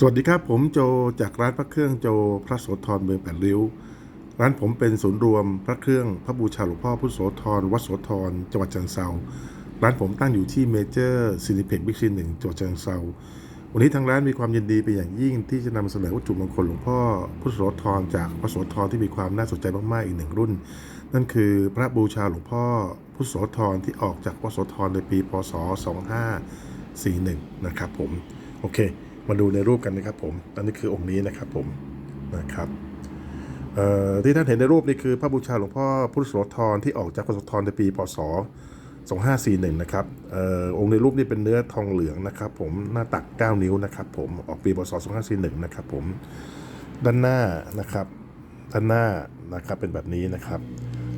สวัสดีครับ ผมโจจากร้านพระเครื่องโจพระโสธรเมืองแปดริ้ว ร้านผมเป็นศูนย์รวมพระเครื่องพระบูชาหลวงพ่อพุทธโสธรวัดโสธรจังหวัดเชียงเซาร้านผมตั้งอยู่ที่เมเจอร์ซินิเพ็กบิ๊กซีหนึ่งจังหวัดเชียงเซาวันนี้ทางร้านมีความยินดีเป็นอย่างยิ่งที่จะนำเสนอวัตถุมงคลหลวงพ่อพุทธโสธรจากพระโสธรที่มีความน่าสนใจมากๆอีกหนึ่งรุ่น นั่นคือพระบูชาหลวงพ่อพุทธโสธรที่ออกจากวัดโสธรในปีพศ2541นะครับผมโอเค มาดูในรูปกันนะครับผมอันนี้คือองค์นี้นะครับผมนะครับเอ่อที่ท่านเห็นในรูปนี่คือพระบูชาหลวงพ่อพุทธโสธรที่ออกจากวัดโสธรในปีพศ2541 นะครับเอ่อองค์ในรูปนี่เป็นเนื้อทองเหลืองนะครับ ผมหน้าตัก 9 นิ้วนะครับผมออกปีพศ2541 นะครับผมด้านหน้านะครับด้านหน้านะครับเป็นแบบนี้นะครับ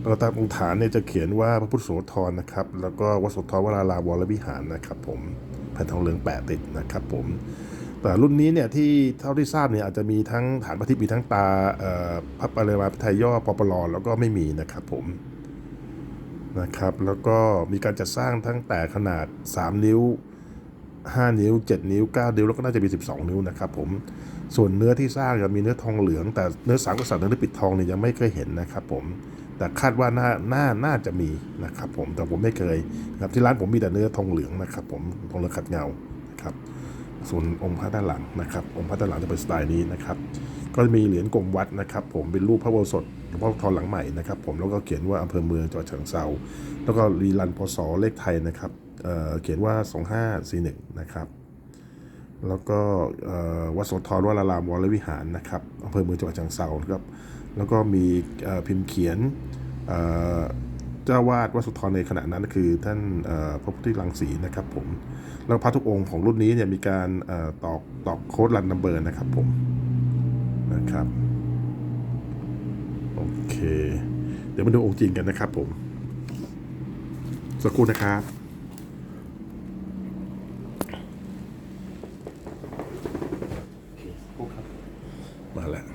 แล้วตามองค์ฐานเนี่ยจะเขียนว่าพระพุทธโสธรนะครับ แล้วก็วัดโสธรวรารามวรวิหารนะครับ ผมแผ่นทองเหลืองแปะติดนะครับ ผม แต่รุ่นนี้เนี่ยที่เท่าที่ทราบเนี่ยอาจจะมีทั้งฐานพระทิพย์มีทั้งตาเอ่อพระปริมาพระไทยย่อปปลแล้วก็ไม่มีนะครับผมนะครับ แล้วก็มีการจัดสร้างทั้งแต่ขนาด 3 นิ้ว 5 นิ้ว 7 นิ้ว 9 นิ้ว แล้วก็น่าจะมี 12 นิ้วนะครับผมส่วนเนื้อที่สร้างจะมีเนื้อทองเหลือง แต่เนื้อสามกษัตริย์เนื้อปิดทองเนี่ยยังไม่เคยเห็นนะครับผมแต่คาดว่าน่าน่าน่าจะมีนะครับผมแต่ผมไม่เคยนะครับที่ร้านผมมีแต่เนื้อทองเหลืองนะครับผมทองเหลืองขัดเงานะครับ ส่วนองค์พระด้านหลังนะครับ องค์พระด้านหลังจะเป็นสไตล์นี้นะครับ ก็มีเหรียญกลมวัดนะครับ ผมเป็นรูปพระโบสถหลวงพ่อทอหลังใหม่นะครับ ผมแล้วก็เขียนว่าอำเภอเมืองจังหวัดเชียงเซาแล้วก็รีรันพศเลขไทยนะครับเเขียนว่า 2541 นะครับ แล้วก็วัดโสธรวรารามวรวิหารนะครับอำเภอเมืองจังหวัดเชียงเซาครับแล้วก็มีพิมพ์เขียน จ้าวาดวัสุธรในขณะนั้นคือท่านพระพุทธรังสีนะครับผมแล้วพระทุกองค์ของรุ่นนี้เนี่ยมีการตอกตอกโค้ดรันนัมเบอร์นะครับผมนะครับโอเค เดี๋ยวมาดูองค์จริงกันนะครับผมสักครู่นะครับ มาแล้ว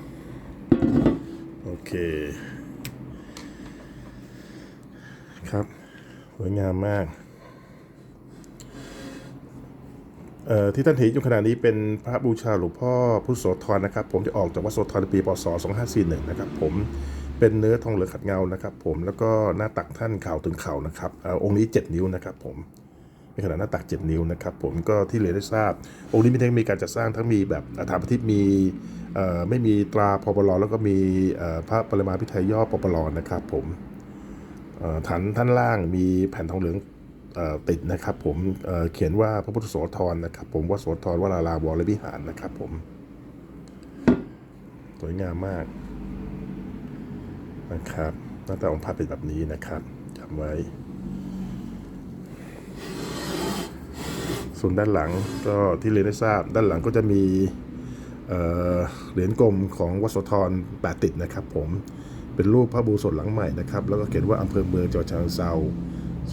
โอเค ครับสวยงามมากที่ท่านเห็นอยู่ขณะนี้เป็นพระบูชาหลวงพ่อพุทธโสธรนะครับ ผมจะออกจากวัดโสธรในปีพศ2541นะครับ ผมเป็นเนื้อทองเหลืองขัดเงานะครับ ผมแล้วก็หน้าตักท่านเข่าถึงเข่านะครับอองค์นี้ 7 นิ้วนะครับ ผมในขนาดหน้าตัก 7 นิ้วนะครับ ผมก็ที่เรียนได้ทราบ องค์นี้มีทั้งมีการจัดสร้างทั้งมีแบบฐานพระทิพย์มีไม่มีตราพปลแล้วก็มีพระปรมาพิไทยย่อปปลนะครับ ผม ฐานท่านล่างมีแผ่นทองเหลืองอติดนะครับผมเเขียนว่าพระพุทธโสธรนะครับผมว่าโสธรวราราวรวิหารนะครับผม สวยงามมากนะครับหน้าตาองค์พระเป็นแบบนี้นะครับจำไว้ ส่วนด้านหลังก็ที่เรียนได้ทราบ ด้านหลังก็จะมีเเหรียญกลมของวัดโสธรแปดติดนะครับผม เป็นรูปพระบูสดหลังใหม่นะครับ แล้วก็เขียนว่าอำเภอเมืองจังหวัดฉะเชิงเซา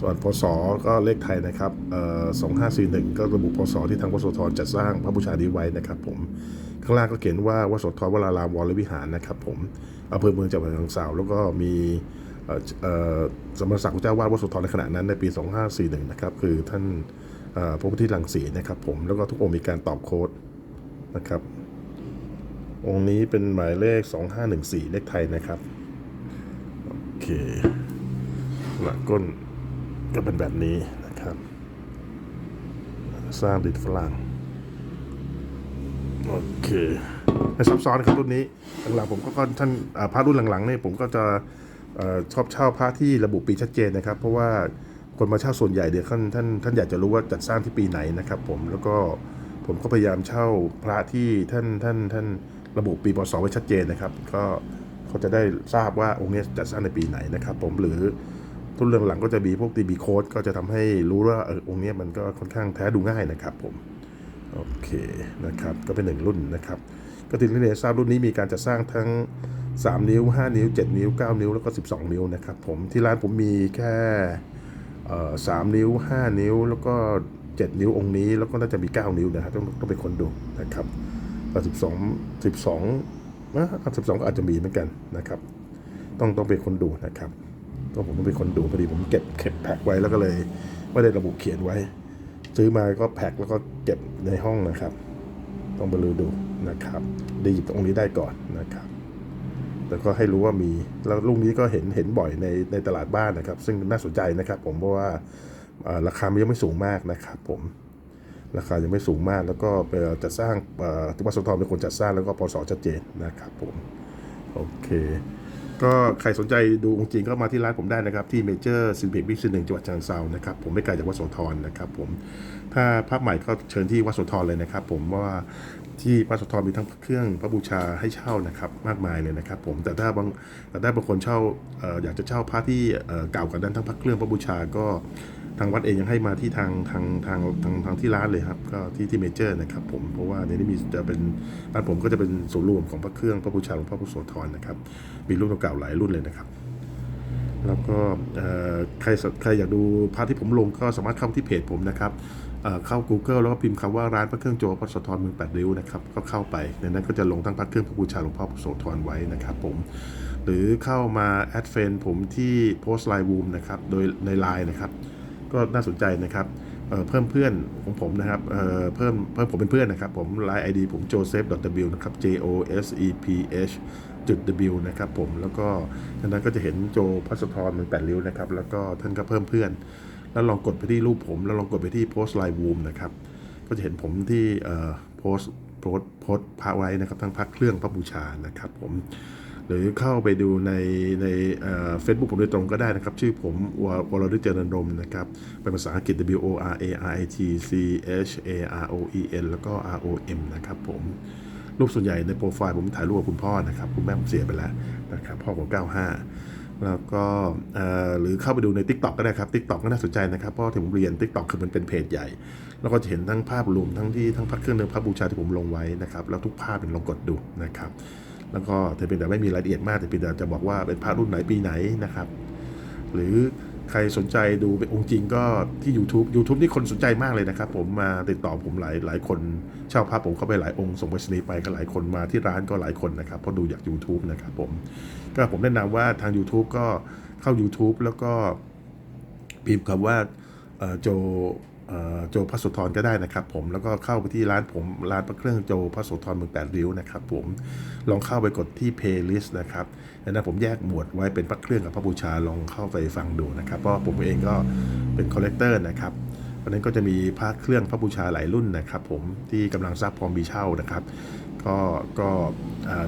ส่วนพศก็เลขไทยนะครับเอ่อ2541ก็ระบุพศที่ทางวัดโสธรจัดสร้างพระบูชานี้ไว้นะครับ ผม ข้างล่างก็เขียนว่าวัดโสธรวรารามวรวิหารนะครับ ผมอำเภอเมืองจังหวัดฉะเชิงเซาแล้วก็มีสมณศักดิ์เจ้าวาดวัดโสธรในขณะนั้นในปี 2541 นะครับ คือท่านพระพุทธรังสีนะครับ ผม แล้วก็ทุกองค์มีการตอบโค้ดนะครับ องค์นี้เป็นหมายเลข 2514 เลขไทยนะครับ เคหลักก้นก็เป็นแบบนี้นะครับ สร้างดินฝรั่งโอเคไม่ซับซ้อนครับรุ่นนี้หลังๆผมก็ท่านพระรุ่นหลังๆเนี่ยผมก็จะอชอบเช่าพระที่ระบุปีชัดเจนนะครับ เพราะว่าคนมาเช่าส่วนใหญ่เดี๋ยวท่านท่านท่านอยากจะรู้ว่าจัดสร้างที่ปีไหนนะครับ ผมแล้วก็ผมก็พยายามเช่าพระที่ท่านท่านท่านระบุปีพศไว้ชัดเจนนะครับ ก็ เขาจะได้ทราบว่าองค์นี้จัดสร้างในปีไหนนะครับ ผมหรือทุนเรื่องหลังก็จะมีพวก DB code ก็จะทำให้รู้ว่าเออองค์เนี้ยมันก็ค่อนข้างแท้ดูง่ายนะครับ ผมโอเคนะครับก็เป็นหนึ่งรุ่นนะครับ ก็ที่เรียนทราบรุ่นนี้มีการจัดสร้างทั้ง 3 นิ้ว 5 นิ้ว 7 นิ้ว 9 นิ้วแล้วก็ 12 นิ้วนะครับ ผมที่ร้านผมมีแค่เอ่อ3นิ้ว 5 นิ้ว แล้วก็ 7 นิ้วองค์นี้ แล้วก็น่าจะมี 9 นิ้วนะครับต้องต้องเป็นคนดูนะครับแต่12 12 นะ12ก็อาจจะมีเหมือนกันนะครับ ต้องต้องเป็นคนดูนะครับต้องผมต้องเป็นคนดูพอดีผมเก็บเก็บแพ็คไว้แล้วก็เลยไม่ได้ระบุเขียนไว้ ซื้อมาก็แพ็คแล้วก็เก็บในห้องนะครับ ต้องไปลือดูนะครับได้หยิบองนี้ได้ก่อนนะครับแล้วก็ให้รู้ว่ามีแล้วลูกนี้ก็เห็นเห็นบ่อยในในตลาดบ้านนะครับ ซึ่งน่าสนใจนะครับ ผมเพราะว่าราคามันยังไม่สูงมากนะครับ ผม ราคายังไม่สูงมาก แล้วก็จะสร้างที่วัดสุนทรเป็นคนจัดสร้างแล้วก็พศชัดเจนนะครับผมโอเค ก็ใครสนใจดูองค์จริงก็มาที่ร้านผมได้นะครับ ที่เมเจอร์ซินเบกบิ๊กซีหนึ่งจังหวัดฉะเชิงเซานะครับผมไม่ไกลจากวัดโสธรนะครับผมถ้าภาพใหม่ก็เชิญที่วัดโสธรเลยนะครับผมว่าที่วัดโสธรมีทั้งเครื่องพระบูชาให้เช่านะครับมากมายเลยนะครับ ผมแต่ถ้าบางแต่ถ้าบางคนเช่าอยากจะเช่าพระที่เก่ากว่านั้นทั้งพระเครื่องพระบูชาก็ ทางวัดเองยังให้มาที่ทางทางทางทางทางที่ร้านเลยครับก็ที่ที่เมเจอร์นะครับผมเพราะว่าในนี้มีจะเป็นร้านผมก็จะเป็นศูนย์รวมของพระเครื่องพระบูชาหลวงพ่อพุทโสธรนะครับมีรุ่นเก่าๆหลายรุ่นเลยนะครับ แล้วก็ใครใครอยากดูพาร์ทที่ผมลงก็สามารถเข้าที่เพจผมนะครับเข้า Google แล้วก็พิมพ์คำว่าร้านพระเครื่องโจพระโสธรเมืองแปดริ้วนะครับก็เข้าไปในนั้นก็จะลงทั้งพระเครื่องพระบูชาหลวงพ่อพระโสธรไว้นะครับผมหรือเข้ามาแอดเฟนผมที่โพสต์ไลน์วูมนะครับโดยในไลน์นะครับ ก็น่าสนใจนะครับเอ่อเพิ่มเพื่อนของผมนะครับเอ่อเพิ่มเพิ่มผมเป็นเพื่อนนะครับ ผมไลน์ ID ผม joseph w นะครับ j o s e p h จุด w นะครับผมแล้วก็ท่านนั้นก็จะเห็นโจพัสธรเหมือนแปดริ้วนะครับ แล้วก็ท่านก็เพิ่มเพื่อน แล้วลองกดไปที่รูปผม แล้วลองกดไปที่โพสต์ไลน์วูมนะครับก็จะเห็นผมที่เอ่อโพสต์โพสต์โพสพระไว้นะครับ ทั้งพระเครื่องพระบูชานะครับผม หรือเข้าไปดูในในเฟซบุ๊กผมโดยตรงก็ได้นะครับ ชื่อผมววรฤทธิ์เจริญรมนะครับ เป็นภาษาอังกฤษ W O R A R I T C H A R O E N แล้วก็ R O M นะครับผมรูปส่วนใหญ่ในโปรไฟล์ผมถ่ายรูปกับคุณพ่อนะครับ คุณแม่ผมเสียไปแล้วนะครับ พ่อผม 95 แล้วก็หรือเข้าไปดูใน Tik t o อกก็ได้ครับ Tik t o อกก็น่าสนใจนะครับ เพราะว่าที่ผมเรียน Tik t o อกคือมันเป็นเพจใหญ่ แล้วก็จะเห็นทั้งภาพรวมทั้งที่ทั้งพักเครื่องเดิมภาพบูชาที่ผมลงไว้นะครับ แล้วทุกภาพเป็นลองกดดูนะครับ แล้วก็แต่เป็นแต่ไม่มีรายละเอียดมากแต่เป็นแต่จะบอกว่าเป็นพระรุ่นไหนปีไหนนะครับ หรือใครสนใจดูเป็นองค์จริงก็ที่ YouTube YouTube นี่คนสนใจมากเลยนะครับ ผมมาติดต่อผมหลายหลายคนเช่าภาพผมเข้าไปหลายองค์ส่งไปสนีไปก็หลายคนมาที่ร้านก็หลายคนนะครับเพราะดูจาก YouTube นะครับผมก็ผมแนะนำว่าทาง YouTube ก็เข้า YouTube แล้วก็พิมพ์คำว่าโจ โจพระโสธรก็ได้นะครับผมแล้วก็เข้าไปที่ร้านผมร้านพระเครื่องโจพระโสธรเมืองแปดริ้วนะครับผมลองเข้าไปกดที่ playlist นะครับดังนั้นผมแยกหมวดไว้เป็นพระเครื่องกับพระบูชาลองเข้าไปฟังดูนะครับเพราะผมเองก็เป็นคอลเลกเตอร์นะครับเพราะนั้นก็จะมีพระเครื่องพระบูชาหลายรุ่นนะครับผมที่กำลังทราบพร้อมมีเช่านะครับก็ก็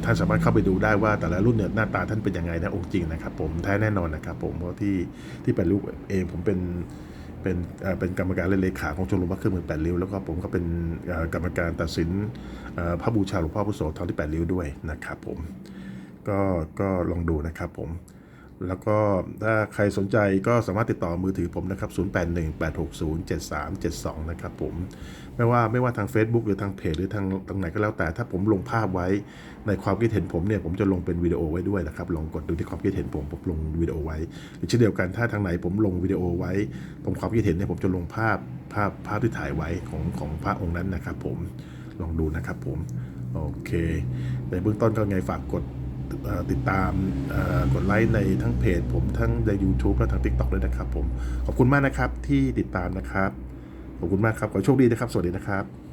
ท่านสามารถเข้าไปดูได้ว่าแต่ละรุ่นเนี่ยหน้าตาท่านเป็นยังไงนะองค์จริงนะครับผมแท้แน่นอนนะครับผมเพราะที่ที่เป็นรูปเองผมเป็น เป็นเป็นกรรมการและเลขาของชมรมพระเครื่องเมืองแปดริ้วแล้วก็ผมก็เป็นกรรมการตัดสินพระบูชาหลวงพ่อพุทธโสธรที่แปดริ้วด้วยนะครับผมก็ก็ลองดูนะครับผม แล้วก็ถ้าใครสนใจก็สามารถติดต่อมือถือผมนะครับ 0818607372 นะครับผม ไม่ว่าไม่ว่าทาง Facebook หรือทางเพจหรือทางตรงไหนก็แล้วแต่ ถ้าผมลงภาพไว้ในความคิดเห็นผมเนี่ย ผมจะลงเป็นวิดีโอไว้ด้วยนะครับ ลองกดดูที่ความคิดเห็นผม ผมลงวิดีโอไว้ หรือเช่นเดียวกันถ้าทางไหนผมลงวิดีโอไว้ ตรงความคิดเห็นเนี่ยผมจะลงภาพภาพภาพที่ถ่ายไว้ของของพระองค์นั้นนะครับ ผม ลองดูนะครับผม โอเค ในเบื้องต้นก็ไงฝากกด ติดตามกดไลค์ในทั้งเพจ ผมทั้งใน YouTube และทาง TikTok ด้วยนะครับผม ขอบคุณมากนะครับที่ติดตามนะครับ ขอบคุณมากครับ ขอโชคดีนะครับ สวัสดีนะครับ